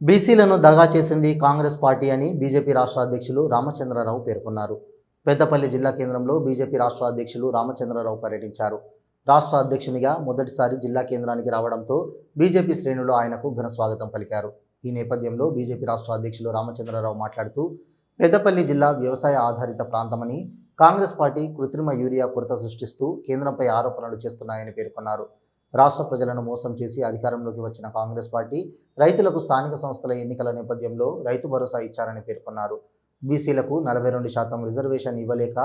బీసీలను దగా చేసింది కాంగ్రెస్ పార్టీ అని బీజేపీ రాష్ట్ర అధ్యక్షులు రామచంద్రరావు పేర్కొన్నారు. పెద్దపల్లి జిల్లా కేంద్రంలో బీజేపీ రాష్ట్ర అధ్యక్షులు రామచంద్రరావు పర్యటించారు. రాష్ట్ర అధ్యక్షునిగా మొదటిసారి జిల్లా కేంద్రానికి రావడంతో బీజేపీ శ్రేణులు ఆయనకు ఘన స్వాగతం పలికారు. ఈ నేపథ్యంలో బీజేపీ రాష్ట్ర అధ్యక్షులు రామచంద్రరావు మాట్లాడుతూ పెద్దపల్లి జిల్లా వ్యవసాయ ఆధారిత ప్రాంతమని కాంగ్రెస్ పార్టీ కృత్రిమ యూరియా కొరత సృష్టిస్తూ కేంద్రంపై ఆరోపణలు చేస్తున్నాయని పేర్కొన్నారు. రాష్ట్ర ప్రజలను మోసం చేసి అధికారంలోకి వచ్చిన కాంగ్రెస్ పార్టీ రైతులకు స్థానిక సంస్థల ఎన్నికల నేపథ్యంలో రైతు భరోసా ఇచ్చారని పేర్కొన్నారు. బీసీలకు నలభై రెండు శాతం రిజర్వేషన్ ఇవ్వలేక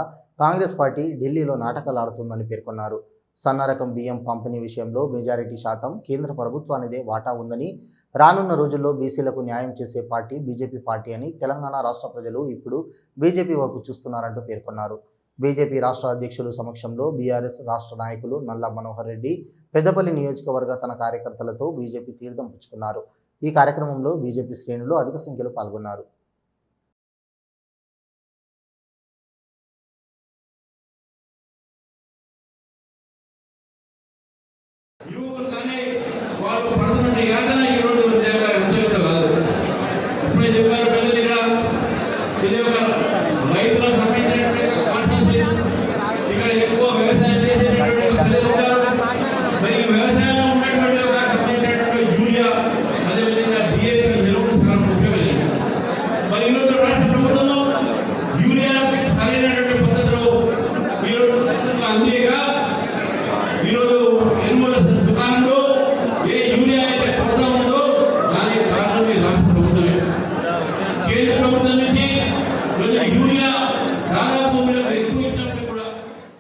కాంగ్రెస్ పార్టీ ఢిల్లీలో నాటకాలాడుతుందని పేర్కొన్నారు. సన్నరకం బియ్యం పంపిణీ విషయంలో మెజారిటీ శాతం కేంద్ర ప్రభుత్వానిదే వాటా ఉందని రానున్న రోజుల్లో బీసీలకు న్యాయం చేసే పార్టీ బీజేపీ పార్టీ అని తెలంగాణ రాష్ట్ర ప్రజలు ఇప్పుడు బీజేపీ వైపు చూస్తున్నారంటూ పేర్కొన్నారు. బీజేపీ రాష్ట్ర అధ్యక్షుల సమక్షంలో బీఆర్ఎస్ రాష్ట్ర నాయకులు నల్ల మనోహర్ రెడ్డి పెద్దపల్లి నియోజకవర్గ తన కార్యకర్తలతో బీజేపీ తీర్థం పుచ్చుకున్నారు. ఈ కార్యక్రమంలో బీజేపీ శ్రేణులు అధిక సంఖ్యలో పాల్గొన్నారు. యువకులు కానీ వాళ్ళు పడుతున్న యాతన